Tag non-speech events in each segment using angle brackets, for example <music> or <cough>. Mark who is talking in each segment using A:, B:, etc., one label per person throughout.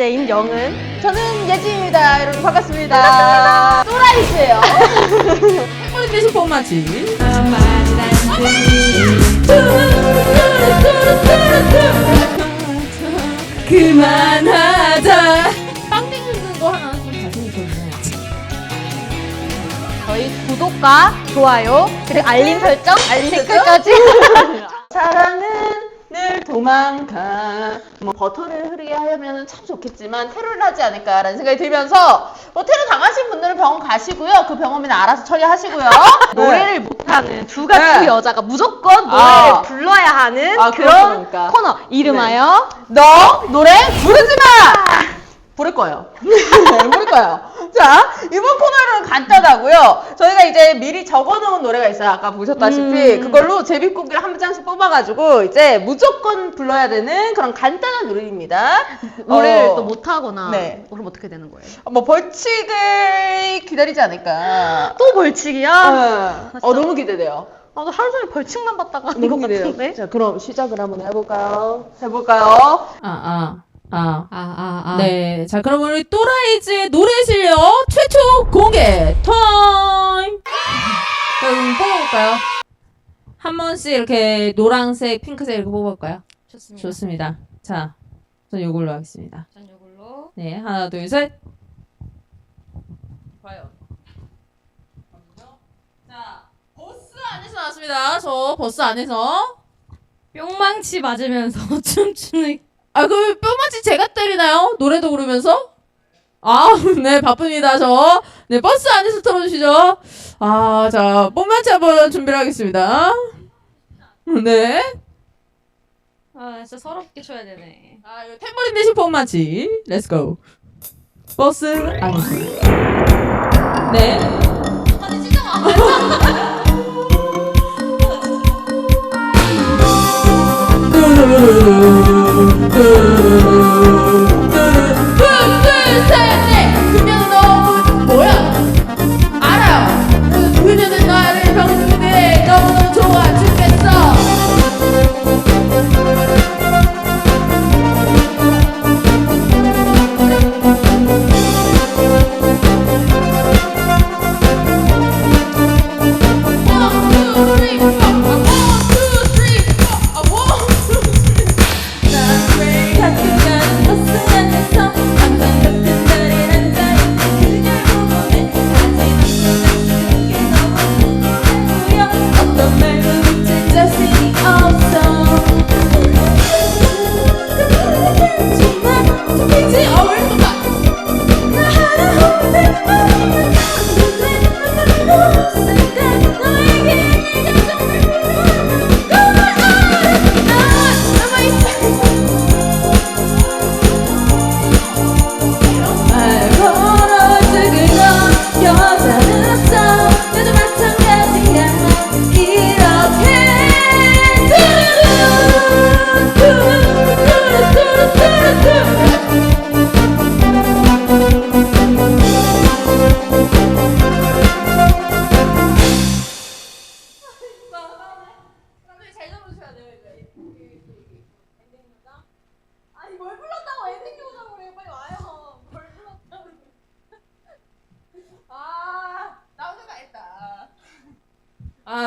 A: 제인 영은
B: 저는 예지입니다. 여러분 반갑습니다. 또라이즈예요.
C: 대신 폼마치. 그만하자. 흔드는 거 하나 좀 자신 있거든요.
A: 저희 구독과 좋아요 그리고 알림 설정
B: 알림?
A: 댓글까지 <laughs>
B: 사랑은 늘 도망가. 뭐 버터를 흐르게 하려면 참 좋겠지만 테러를 하지 않을까라는 생각이 들면서 뭐 테러 당하신 분들은 병원 가시고요. 그 병원은 알아서 처리하시고요. <laughs>
A: 노래를 못하는 두 가지
B: 네.
A: 여자가 무조건 노래를
B: 아.
A: 불러야 하는
B: 아,
A: 그런
B: 그렇습니까?
A: 코너 이름하여
B: 너 노래 부르지 마! 부를 거예요. <laughs> 네, 부를 거예요. 자, 이번 코너는 간단하고요. 저희가 이제 미리 적어놓은 노래가 있어요. 아까 보셨다시피.
A: 음.
B: 그걸로 제비꼽기를 한 장씩 뽑아가지고 이제 무조건 불러야 되는 그런 간단한 노래입니다.
A: 노래를
B: 어,
A: 또 못하거나
B: 네.
A: 그럼 어떻게 되는 거예요?
B: 뭐 벌칙을 기다리지 않을까.
A: 또 벌칙이야?
B: 어, 어, 너무 기대돼요.
A: 아, 나 하루 종일 벌칙만 받다가 하는 것. 같은데?
B: 자, 그럼 시작을 한번 해볼까요? 해볼까요?
C: 아, 아, 아.
A: 아, 아, 아.
C: 네. 자, 그럼 우리 또라이즈의 노래 실력 최초 공개 타임! 자, 그럼 뽑아볼까요? 한 번씩 이렇게 노란색, 핑크색 이렇게 뽑아볼까요?
A: 좋습니다.
C: 좋습니다. 자, 전 이걸로 하겠습니다.
A: 전 이걸로.
C: 네, 하나, 둘, 셋. 자, 버스 안에서 나왔습니다. 저 버스 안에서.
A: 뿅망치 맞으면서 <laughs> 춤추는
C: 아, 그 뼈맞이 제가 때리나요? 노래도 부르면서? 아, <laughs> 네, 바쁩니다, 저. 네, 버스 안에서 틀어주시죠. 아, 자, 뽕맞이 한번 준비를 하겠습니다. 네.
A: 아 진짜 서럽게 춰야 되네.
C: 아, 이거 탬버린 대신 뽕맞이. 렛츠고. 버스 안에서. 네.
A: 아니 진짜
C: 안그 Ooh.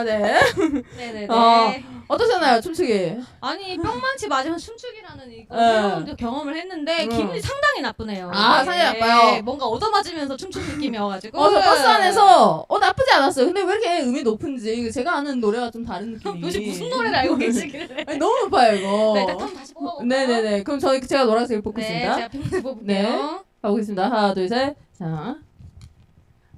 C: 아 네
A: 네네네.
C: 어, 어떠셨나요 춤추기
A: 아니 뿅망치 맞으면 춤추기라는 이거
C: 네.
A: 새로운 경험을 했는데
C: 음.
A: 기분이 상당히 나쁘네요.
C: 아, 상당히 나빠요.
A: 뭔가 얻어맞으면서 춤추는 느낌이어가지고.
C: 어, 저 버스 안에서 어 나쁘지 않았어요 근데 왜 이렇게 음이 높은지 제가 아는 노래가 좀 다른 느낌이
A: 도대체 <laughs> 무슨 노래를 알고 <laughs> 계시길래?
C: 아니, 너무 높아요 이거
A: 네, 일단 다시 뽑아볼까요?
C: 네네네 그럼 저희 제가 노란색을
A: 네,
C: 뽑겠습니다
A: 제가 핑크 뽑을게요.
C: 네. 가보겠습니다. 하나, 둘, 셋. 자.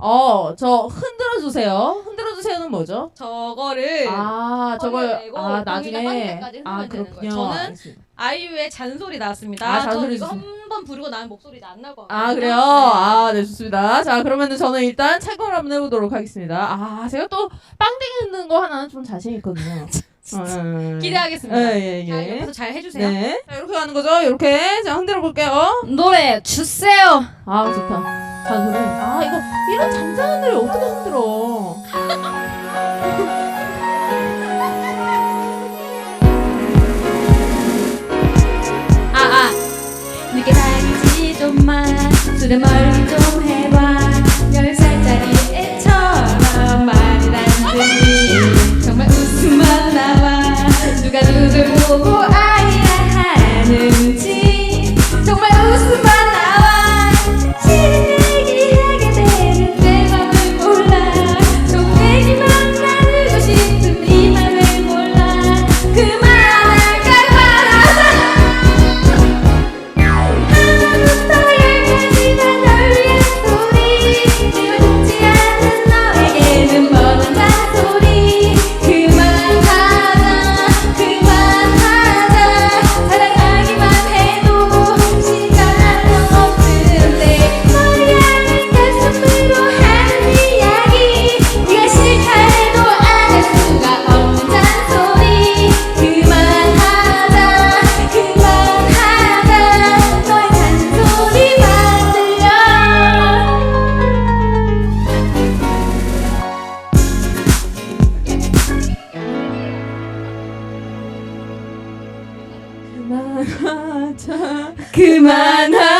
C: 어, 저 흔들어 주세요. 흔들어 주세요는 뭐죠?
A: 저거를
C: 아, 저걸 아, 나중에 아, 그렇군요.
A: 거예요. 저는
C: 알겠습니다.
A: 아이유의 잔소리 나왔습니다.
C: 아, 잔소리
A: 저 이거. 한 번 부르고 나면 목소리 안 나올 것 같아요.
C: 아, 그래요? 아, 네, 좋습니다. 자, 그러면은 저는 일단 착용을 한번 해보도록 하겠습니다. 아, 제가 또 빵댕이 흔드는 거 하나는 좀 자신 있거든요. <laughs> 어,
A: 기대하겠습니다.
C: 예, 예,
A: 자,
C: 예.
A: 옆에서 잘 해주세요.
C: 네. 자, 이렇게 가는 거죠? 이렇게. 자, 흔들어 볼게요.
A: 노래 주세요.
C: 아, 좋다. 잔소리. 아, 이거, 이런 잔잔한 노래 어떻게 흔들어.
A: 아, 아. 늦게 다니지 그만 술에 멀리 좀 그만하자